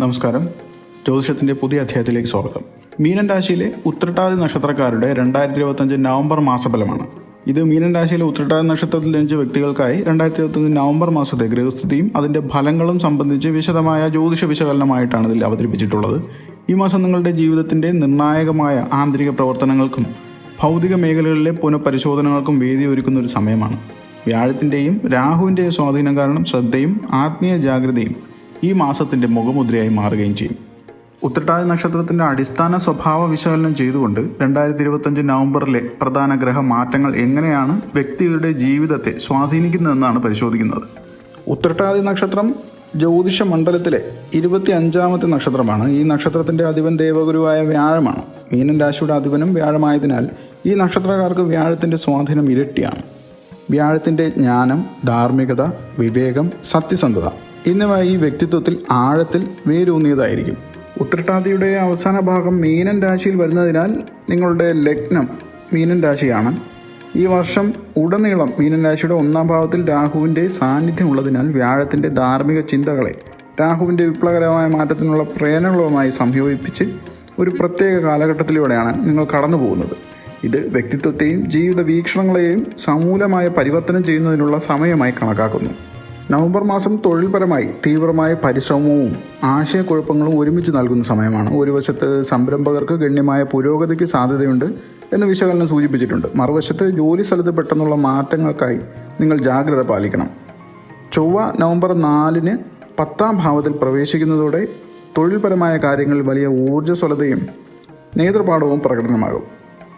നമസ്കാരം. ജ്യോതിഷത്തിന്റെ പുതിയ അധ്യായത്തിലേക്ക് സ്വാഗതം. മീനൻ രാശിയിലെ ഉത്രട്ടാതി നക്ഷത്രക്കാരുടെ രണ്ടായിരത്തി ഇരുപത്തഞ്ച് നവംബർ മാസഫലമാണ്. ഇത് മീനൻ രാശിയിലെ ഉത്രട്ടാതി നക്ഷത്രത്തിൽ ജനിച്ച വ്യക്തികൾക്കായി രണ്ടായിരത്തി ഇരുപത്തഞ്ച് നവംബർ മാസത്തെ ഗൃഹസ്ഥിതിയും അതിന്റെ ഫലങ്ങളും സംബന്ധിച്ച് വിശദമായ ജ്യോതിഷ വിശകലനമായിട്ടാണ് ഇതിൽ അവതരിപ്പിച്ചിട്ടുള്ളത്. ഈ മാസം നിങ്ങളുടെ ജീവിതത്തിന്റെ നിർണായകമായ ആന്തരിക പ്രവർത്തനങ്ങൾക്കും ഭൗതിക മേഖലകളിലെ പുനഃപരിശോധനകൾക്കും വേദി ഒരുക്കുന്ന ഒരു സമയമാണ്. വ്യാഴത്തിന്റെയും രാഹുവിന്റെയും സ്വാധീനം കാരണം ശ്രദ്ധയും ആത്മീയ ജാഗ്രതയും ഈ മാസത്തിന്റെ മുഖമുദ്രയായി മാറുകയും ചെയ്യും. ഉത്രട്ടാതി നക്ഷത്രത്തിന്റെ അടിസ്ഥാന സ്വഭാവ വിശകലനം ചെയ്തുകൊണ്ട് രണ്ടായിരത്തി ഇരുപത്തഞ്ച് നവംബറിലെ പ്രധാന ഗ്രഹ മാറ്റങ്ങൾ എങ്ങനെയാണ് വ്യക്തികളുടെ ജീവിതത്തെ സ്വാധീനിക്കുന്നതെന്നാണ് പരിശോധിക്കുന്നത്. ഉത്രട്ടാതി നക്ഷത്രം ജ്യോതിഷ മണ്ഡലത്തിലെ ഇരുപത്തി അഞ്ചാമത്തെ നക്ഷത്രമാണ്. ഈ നക്ഷത്രത്തിന്റെ അധിപൻ ദേവഗുരുവായ വ്യാഴമാണ്. മീനൻ രാശിയുടെ അധിപനും വ്യാഴമായതിനാൽ ഈ നക്ഷത്രക്കാർക്ക് വ്യാഴത്തിന്റെ സ്വാധീനം ഇരട്ടിയാണ്. വ്യാഴത്തിന്റെ ജ്ഞാനം ധാർമ്മികത വിവേകം സത്യസന്ധത. എന്നിവ ഈ വ്യക്തിത്വത്തിൽ ആഴത്തിൽ വേരൂന്നിയതായിരിക്കും. ഉത്രട്ടാതിയുടെ അവസാന ഭാഗം മീനൻ രാശിയിൽ വരുന്നതിനാൽ നിങ്ങളുടെ ലഗ്നം മീനൻ രാശിയാണ്. ഈ വർഷം ഉടനീളം മീനൻ രാശിയുടെ ഒന്നാം ഭാവത്തിൽ രാഹുവിന്റെ സാന്നിധ്യം ഉള്ളതിനാൽ വ്യാഴത്തിന്റെ ധാർമ്മിക ചിന്തകളെ രാഹുവിന്റെ വിപ്ലവകരമായ മാറ്റത്തിനുള്ള പ്രേരണകളുമായി സംയോജിപ്പിച്ച് ഒരു പ്രത്യേക കാലഘട്ടത്തിലൂടെയാണ് നിങ്ങൾ കടന്നു പോകുന്നത്. ഇത് വ്യക്തിത്വത്തെയും ജീവിത വീക്ഷണങ്ങളെയും സമൂലമായ പരിവർത്തനം ചെയ്യുന്നതിനുള്ള സമയമായി കണക്കാക്കുന്നു. നവംബർ മാസം തൊഴിൽപരമായി തീവ്രമായ പരിശ്രമവും ആശയക്കുഴപ്പങ്ങളും ഒരുമിച്ച് നൽകുന്ന സമയമാണ്. ഒരു വശത്ത് സംരംഭകർക്ക് ഗണ്യമായ പുരോഗതിക്ക് സാധ്യതയുണ്ട് എന്ന് വിശകലനം സൂചിപ്പിച്ചിട്ടുണ്ട്. മറുവശത്ത് ജോലി സ്ഥലത്ത് പെട്ടെന്നുള്ള മാറ്റങ്ങൾക്കായി നിങ്ങൾ ജാഗ്രത പാലിക്കണം. ചൊവ്വ നവംബർ നാലിന് പത്താം ഭാവത്തിൽ പ്രവേശിക്കുന്നതോടെ തൊഴിൽപരമായ കാര്യങ്ങളിൽ വലിയ ഊർജസ്വലതയും നേതൃപാഠവും പ്രകടനമാകും.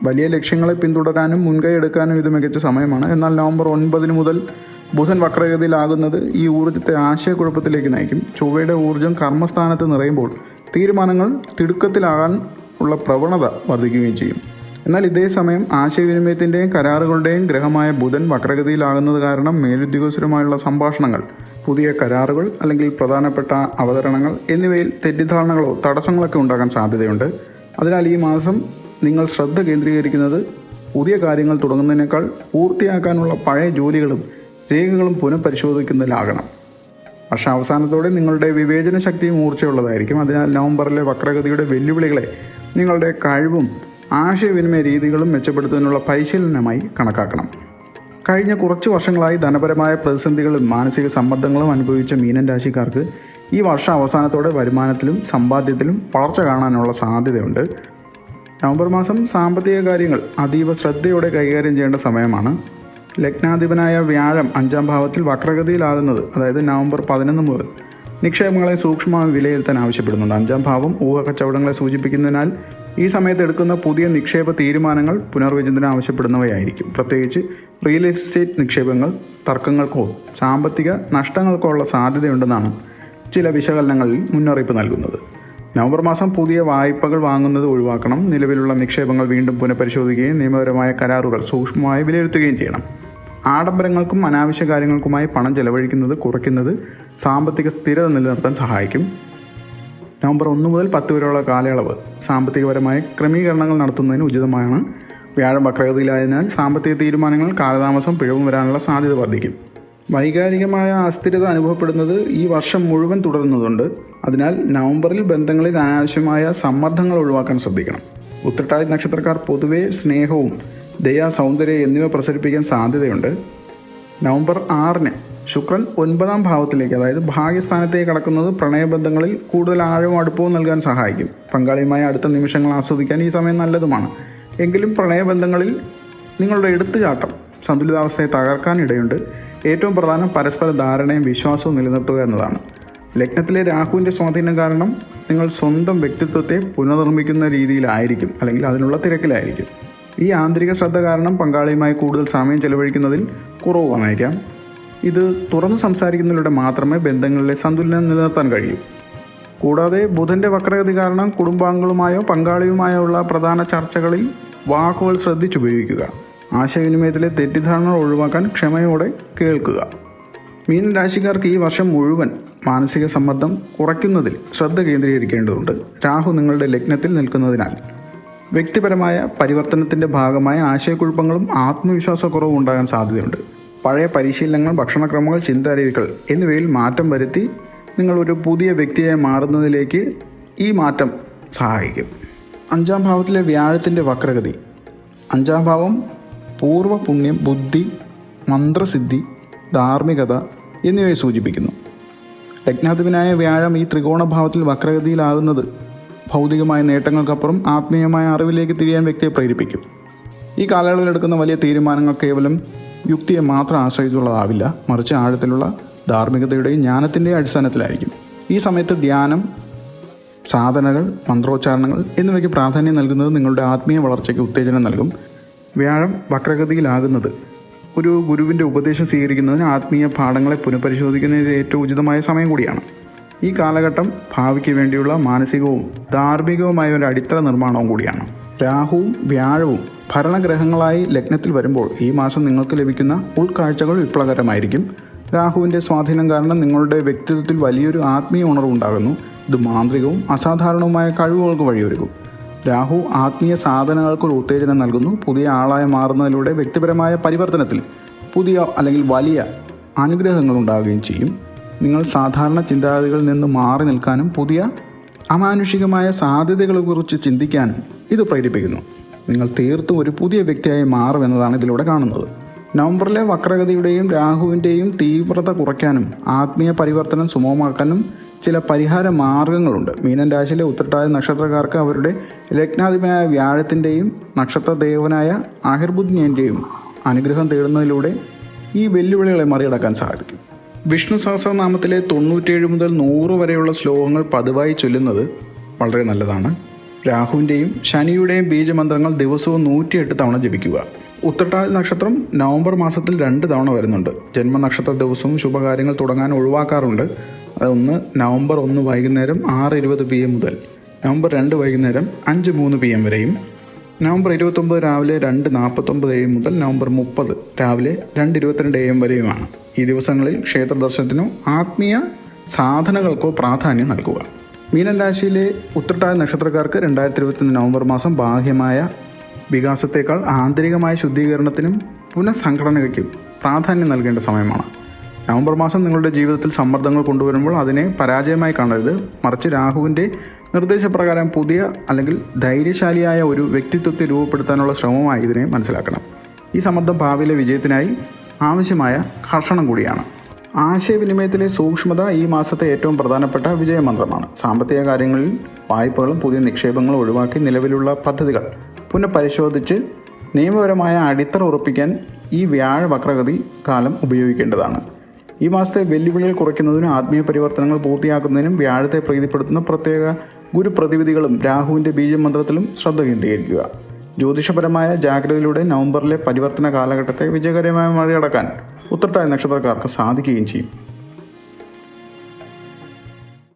വലിയ ലക്ഷ്യങ്ങളെ പിന്തുടരാനും മുൻകൈ എടുക്കാനും ഇത് മികച്ച സമയമാണ്. എന്നാൽ നവംബർ ഒൻപതിന് മുതൽ ബുധൻ വക്രഗതിയിലാകുന്നത് ഈ ഊർജത്തെ ആശയക്കുഴപ്പത്തിലേക്ക് നയിക്കും. ചൊവ്വയുടെ ഊർജം കർമ്മസ്ഥാനത്ത് നിറയുമ്പോൾ തീരുമാനങ്ങൾ തിടുക്കത്തിലാകാൻ ഉള്ള പ്രവണത വർദ്ധിക്കുകയും ചെയ്യും. എന്നാൽ ഇതേ സമയം ആശയവിനിമയത്തിന്റെയും കരാറുകളുടെയും ഗ്രഹമായ ബുധൻ വക്രഗതിയിലാകുന്നത് കാരണം മേലുദ്യോഗസ്ഥരുമായുള്ള സംഭാഷണങ്ങൾ പുതിയ കരാറുകൾ അല്ലെങ്കിൽ പ്രധാനപ്പെട്ട അവതരണങ്ങൾ എന്നിവയിൽ തെറ്റിദ്ധാരണകളോ തടസ്സങ്ങളൊക്കെ ഉണ്ടാകാൻ സാധ്യതയുണ്ട്. അതിനാൽ ഈ മാസം നിങ്ങൾ ശ്രദ്ധ കേന്ദ്രീകരിക്കുന്നത് പുതിയ കാര്യങ്ങൾ തുടങ്ങുന്നതിനേക്കാൾ പൂർത്തിയാക്കാനുള്ള പഴയ ജോലികളും രേഖകളും പുനഃപരിശോധിക്കുന്നതിലാകണം. അവസാനത്തോടെ നിങ്ങളുടെ വിവേചന ശക്തിയും മൂർച്ചയുള്ളതായിരിക്കും അതിനാൽ നവംബറിലെ വക്രഗതിയുടെ വെല്ലുവിളികളെ നിങ്ങളുടെ കഴിവും ആശയവിനിമയ രീതികളും മെച്ചപ്പെടുത്തുന്നതിനുള്ള പരിശീലനമായി കണക്കാക്കണം. കഴിഞ്ഞ കുറച്ച് വർഷങ്ങളായി ധനപരമായ പ്രതിസന്ധികളും മാനസിക സമ്മർദ്ദങ്ങളും അനുഭവിച്ച മീനൻ രാശിക്കാർക്ക് ഈ വർഷം അവസാനത്തോടെ വരുമാനത്തിലും സമ്പാദ്യത്തിലും വളർച്ച കാണാനുള്ള സാധ്യതയുണ്ട്. നവംബർ മാസം സാമ്പത്തിക കാര്യങ്ങൾ അതീവ ശ്രദ്ധയോടെ കൈകാര്യം ചെയ്യേണ്ട സമയമാണ്. ലഗ്നാധിപനായ വ്യാഴം അഞ്ചാം ഭാവത്തിൽ വക്രഗതിയിലാകുന്നത് അതായത് നവംബർ പതിനൊന്ന് മുതൽ. നിക്ഷേപങ്ങളെ സൂക്ഷ്മമായി വിലയിരുത്താൻ ആവശ്യപ്പെടുന്നുണ്ട്. അഞ്ചാം ഭാവം ഊഹ കച്ചവടങ്ങളെ സൂചിപ്പിക്കുന്നതിനാൽ ഈ സമയത്ത് എടുക്കുന്ന പുതിയ നിക്ഷേപ തീരുമാനങ്ങൾ പുനർവിചിന്തനം ആവശ്യപ്പെടുന്നവയായിരിക്കും. പ്രത്യേകിച്ച് റിയൽ എസ്റ്റേറ്റ് നിക്ഷേപങ്ങൾ തർക്കങ്ങൾക്കോ സാമ്പത്തിക നഷ്ടങ്ങൾക്കോ ഉള്ള സാധ്യതയുണ്ടെന്നാണ് ചില വിശകലനങ്ങളിൽ മുന്നറിയിപ്പ് നൽകുന്നത്. നവംബർ മാസം പുതിയ വായ്പകൾ വാങ്ങുന്നത് ഒഴിവാക്കണം. നിലവിലുള്ള നിക്ഷേപങ്ങൾ വീണ്ടും പുനഃപരിശോധിക്കുകയും നിയമപരമായ കരാറുകൾ സൂക്ഷ്മമായി വിലയിരുത്തുകയും ചെയ്യണം. ആഡംബരങ്ങൾക്കും അനാവശ്യ കാര്യങ്ങൾക്കുമായി പണം ചെലവഴിക്കുന്നത് കുറയ്ക്കുന്നത് സാമ്പത്തിക സ്ഥിരത നിലനിർത്താൻ സഹായിക്കും. നവംബർ ഒന്ന് മുതൽ പത്ത് വരെയുള്ള കാലയളവ് സാമ്പത്തികപരമായ ക്രമീകരണങ്ങൾ നടത്തുന്നതിന് ഉചിതമാണ്. വ്യാഴം വക്രഗതിയിലായതിനാൽ സാമ്പത്തിക തീരുമാനങ്ങൾ കാലതാമസം പിഴവും വരാനുള്ള സാധ്യത വർദ്ധിക്കും. വൈകാരികമായ അസ്ഥിരത അനുഭവപ്പെടുന്നത് ഈ വർഷം മുഴുവൻ തുടരുന്നതുണ്ട്. അതിനാൽ നവംബറിൽ ബന്ധങ്ങളിൽ അനാവശ്യമായ സമ്മർദ്ദങ്ങൾ ഒഴിവാക്കാൻ ശ്രദ്ധിക്കണം. ഉത്രട്ടാതി നക്ഷത്രക്കാർ പൊതുവെ സ്നേഹവും ദയ സൗന്ദര്യം എന്നിവ പ്രസരിപ്പിക്കാൻ സാധ്യതയുണ്ട്. നവംബർ ആറിന് ശുക്രൻ ഒൻപതാം ഭാവത്തിലേക്ക് അതായത് ഭാഗ്യസ്ഥാനത്തേക്ക് കടക്കുന്നത് പ്രണയബന്ധങ്ങളിൽ കൂടുതൽ ആഴവും അടുപ്പവും നൽകാൻ സഹായിക്കും. പങ്കാളിയുമായ അടുത്ത നിമിഷങ്ങൾ ആസ്വദിക്കാൻ ഈ സമയം നല്ലതുമാണ്. എങ്കിലും പ്രണയബന്ധങ്ങളിൽ നിങ്ങളുടെ എടുത്തുചാട്ടം സന്തുലിതാവസ്ഥയെ തകർക്കാൻ ഇടയുണ്ട്. ഏറ്റവും പ്രധാനം പരസ്പര ധാരണയും വിശ്വാസവും നിലനിർത്തുക എന്നതാണ്. ലഗ്നത്തിലെ രാഹുവിന്റെ സ്വാധീനം കാരണം നിങ്ങൾ സ്വന്തം വ്യക്തിത്വത്തെ പുനർനിർമ്മിക്കുന്ന രീതിയിലായിരിക്കും അല്ലെങ്കിൽ അതിനുള്ള തിരക്കിലായിരിക്കും. ഈ ആന്തരിക ശ്രദ്ധ കാരണം പങ്കാളിയുമായി കൂടുതൽ സമയം ചെലവഴിക്കുന്നതിൽ കുറവ് വന്നേക്കാം ഇത് തുറന്ന് സംസാരിക്കുന്നതിലൂടെ മാത്രമേ ബന്ധങ്ങളിലെ സന്തുലനം നിലനിർത്താൻ കഴിയൂ. കൂടാതെ ബുധന്റെ വക്രഗതി കാരണം കുടുംബാംഗങ്ങളുമായോ പങ്കാളിയുമായോ ഉള്ള പ്രധാന ചർച്ചകളിൽ വാക്കുകൾ ശ്രദ്ധിച്ചുപയോഗിക്കുക ആശയവിനിമയത്തിലെ തെറ്റിദ്ധാരണകൾ ഒഴിവാക്കാൻ ക്ഷമയോടെ കേൾക്കുക. മീൻ രാശിക്കാർക്ക് ഈ വർഷം മുഴുവൻ മാനസിക സമ്മർദ്ദം കുറയ്ക്കുന്നതിൽ ശ്രദ്ധ കേന്ദ്രീകരിക്കേണ്ടതുണ്ട്. രാഹു നിങ്ങളുടെ ലഗ്നത്തിൽ നിൽക്കുന്നതിനാൽ. വ്യക്തിപരമായ പരിവർത്തനത്തിന്റെ ഭാഗമായ ആശയക്കുഴപ്പങ്ങളും ആത്മവിശ്വാസക്കുറവും ഉണ്ടാകാൻ സാധ്യതയുണ്ട്. പഴയ പരിശീലനങ്ങൾ ഭക്ഷണക്രമങ്ങൾ ചിന്താരീതികൾ എന്നിവയിൽ മാറ്റം വരുത്തി നിങ്ങൾ ഒരു പുതിയ വ്യക്തിയായി മാറുന്നതിലേക്ക് ഈ മാറ്റം സഹായിക്കും. അഞ്ചാം ഭാവത്തിലെ വ്യാഴത്തിന്റെ വക്രഗതി. അഞ്ചാം ഭാവം പൂർവ പുണ്യം ബുദ്ധി മന്ത്രസിദ്ധി ധാർമ്മികത എന്നിവയെ സൂചിപ്പിക്കുന്നു. ലഗ്നാധിപനായ വ്യാഴം ഈ ത്രികോണഭാവത്തിൽ വക്രഗതിയിലാകുന്നത് ഭൗതികമായ നേട്ടങ്ങൾക്കപ്പുറം ആത്മീയമായ അറിവിലേക്ക് തിരിയാൻ വ്യക്തിയെ പ്രേരിപ്പിക്കും. ഈ കാലയളവിൽ എടുക്കുന്ന വലിയ തീരുമാനങ്ങൾ കേവലം യുക്തിയെ മാത്രം ആശ്രയിച്ചുള്ളതാവില്ല. മറിച്ച് ആഴത്തിലുള്ള ധാർമ്മികതയുടെയും ജ്ഞാനത്തിന്റെയും അടിസ്ഥാനത്തിലായിരിക്കും. ഈ സമയത്ത് ധ്യാനം സാധനകൾ മന്ത്രോച്ചാരണങ്ങൾ എന്നിവയ്ക്ക് പ്രാധാന്യം നൽകുന്നത് നിങ്ങളുടെ ആത്മീയ വളർച്ചയ്ക്ക് ഉത്തേജനം നൽകും. വ്യാഴം വക്രഗതിയിലാകുന്നത് ഒരു ഗുരുവിന്റെ ഉപദേശം സ്വീകരിക്കുന്നതിന് ആത്മീയ പാഠങ്ങളെ പുനഃപരിശോധിക്കുന്നതിന് ഏറ്റവും ഉചിതമായ സമയം കൂടിയാണ്. ഈ കാലഘട്ടം ഭാവിക്ക് വേണ്ടിയുള്ള മാനസികവും ധാർമ്മികവുമായ ഒരു അടിത്തറ നിർമ്മാണവും കൂടിയാണ്. രാഹുവും വ്യാഴവും ഭരണഗ്രഹങ്ങളായി ലഗ്നത്തിൽ വരുമ്പോൾ ഈ മാസം നിങ്ങൾക്ക് ലഭിക്കുന്ന ഉൾക്കാഴ്ചകൾ വിപ്ലവകരമായിരിക്കും. രാഹുവിന്റെ സ്വാധീനം കാരണം നിങ്ങളുടെ വ്യക്തിത്വത്തിൽ വലിയൊരു ആത്മീയ ഉണർവുണ്ടാകുന്നു ഇത് മാന്ത്രികവും അസാധാരണവുമായ കഴിവുകൾക്ക് വഴിയൊരുക്കും. രാഹു ആത്മീയ സാധനങ്ങൾക്കൊരു ഉത്തേജനം നൽകുന്നു. പുതിയ ആളായി മാറുന്നതിലൂടെ വ്യക്തിപരമായ പരിവർത്തനത്തിൽ പുതിയ അല്ലെങ്കിൽ വലിയ അനുഗ്രഹങ്ങൾ ഉണ്ടാവുകയും ചെയ്യും. നിങ്ങൾ സാധാരണ ചിന്താഗതികളിൽ നിന്ന് മാറി നിൽക്കാനും പുതിയ അമാനുഷികമായ സാധ്യതകളെക്കുറിച്ച് ചിന്തിക്കാനും ഇത് പ്രേരിപ്പിക്കുന്നു. നിങ്ങൾ തീർത്തും ഒരു പുതിയ വ്യക്തിയായി മാറുമെന്നതാണ് ഇതിലൂടെ കാണുന്നത്. നവംബറിലെ വക്രഗതിയുടെയും രാഹുവിന്റെയും തീവ്രത കുറയ്ക്കാനും ആത്മീയ പരിവർത്തനം സുഗമമാക്കാനും ചില പരിഹാര മാർഗങ്ങളുണ്ട്. മീനൻ രാശിയിലെ ഉത്തരട്ടായ നക്ഷത്രക്കാർക്ക് അവരുടെ ലഗ്നാധിപനായ വ്യാഴത്തിന്റെയും നക്ഷത്രദേവനായ അഹിർബുദ്ധ്യന്റെയും അനുഗ്രഹം തേടുന്നതിലൂടെ ഈ വെല്ലുവിളികളെ മറികടക്കാൻ സാധിക്കും. വിഷ്ണു സഹസ്രനാമത്തിലെ തൊണ്ണൂറ്റേഴ് മുതൽ നൂറ് വരെയുള്ള ശ്ലോകങ്ങൾ പതിവായി ചൊല്ലുന്നത് വളരെ നല്ലതാണ്. രാഹുവിന്റെയും ശനിയുടെയും ബീജമന്ത്രങ്ങൾ ദിവസവും നൂറ്റിയെട്ട് തവണ ജപിക്കുക. ഉത്തട്ടാൽ നക്ഷത്രം നവംബർ മാസത്തിൽ രണ്ട് തവണ വരുന്നുണ്ട്. ജന്മനക്ഷത്ര ദിവസവും ശുഭകാര്യങ്ങൾ തുടങ്ങാൻ ഒഴിവാക്കാറുണ്ട്. അതൊന്ന് നവംബർ ഒന്ന് വൈകുന്നേരം ആറ് ഇരുപത് പി എം മുതൽ നവംബർ രണ്ട് വൈകുന്നേരം അഞ്ച് മൂന്ന് പി എം വരെയും നവംബർ ഇരുപത്തൊമ്പത് രാവിലെ രണ്ട് നാൽപ്പത്തൊമ്പത് എ മുതൽ നവംബർ മുപ്പത് രാവിലെ രണ്ട് ഇരുപത്തിരണ്ട് എ എം വരെയുമാണ്. ഈ ദിവസങ്ങളിൽ ക്ഷേത്ര ദർശനത്തിനോ ആത്മീയ സാധനങ്ങൾക്കോ പ്രാധാന്യം നൽകുക. മീനൻ രാശിയിലെ ഉത്രട്ടായ നക്ഷത്രക്കാർക്ക് രണ്ടായിരത്തി ഇരുപത്തിയൊന്ന് നവംബർ മാസം ബാഹ്യമായ വികാസത്തേക്കാൾ ആന്തരികമായ ശുദ്ധീകരണത്തിനും പുനഃസംഘടനയ്ക്കും പ്രാധാന്യം നൽകേണ്ട സമയമാണ്. നവംബർ മാസം നിങ്ങളുടെ ജീവിതത്തിൽ സമ്മർദ്ദങ്ങൾ കൊണ്ടുവരുമ്പോൾ അതിനെ പരാജയമായി കാണരുത്. മറിച്ച് രാഹുവിന്റെ നിർദ്ദേശപ്രകാരം പുതിയ അല്ലെങ്കിൽ ധൈര്യശാലിയായ ഒരു വ്യക്തിത്വത്തെ രൂപപ്പെടുത്താനുള്ള ശ്രമമായി ഇതിനെ മനസ്സിലാക്കണം. ഈ സമ്മർദ്ദം ഭാവിയിലെ വിജയത്തിനായി ആവശ്യമായ കർഷണം കൂടിയാണ്. ആശയവിനിമയത്തിലെ സൂക്ഷ്മത ഈ മാസത്തെ ഏറ്റവും പ്രധാനപ്പെട്ട വിജയമന്ത്രമാണ്. സാമ്പത്തിക കാര്യങ്ങളിൽ വായ്പകളും പുതിയ നിക്ഷേപങ്ങളും ഒഴിവാക്കി നിലവിലുള്ള പദ്ധതികൾ പുനഃപരിശോധിച്ച് നിയമപരമായ അടിത്തറ ഉറപ്പിക്കാൻ ഈ വ്യാഴ വക്രഗതി കാലം ഉപയോഗിക്കേണ്ടതാണ്. ഈ മാസത്തെ വെല്ലുവിളികൾ കുറയ്ക്കുന്നതിനും ആത്മീയ പരിവർത്തനങ്ങൾ പൂർത്തിയാക്കുന്നതിനും വ്യാഴത്തെ പ്രീതിപ്പെടുത്തുന്ന പ്രത്യേക ഗുരുപ്രതിവിധികളും രാഹുവിന്റെ ബീജമന്ത്രത്തിലും ശ്രദ്ധ കേന്ദ്രീകരിക്കുക. ജ്യോതിഷപരമായ ജാഗ്രതയിലൂടെ നവംബറിലെ പരിവർത്തന കാലഘട്ടത്തെ വിജയകരമായി മറികടക്കാൻ ഉത്രട്ടായ നക്ഷത്രക്കാർക്ക് സാധിക്കുകയും ചെയ്യും.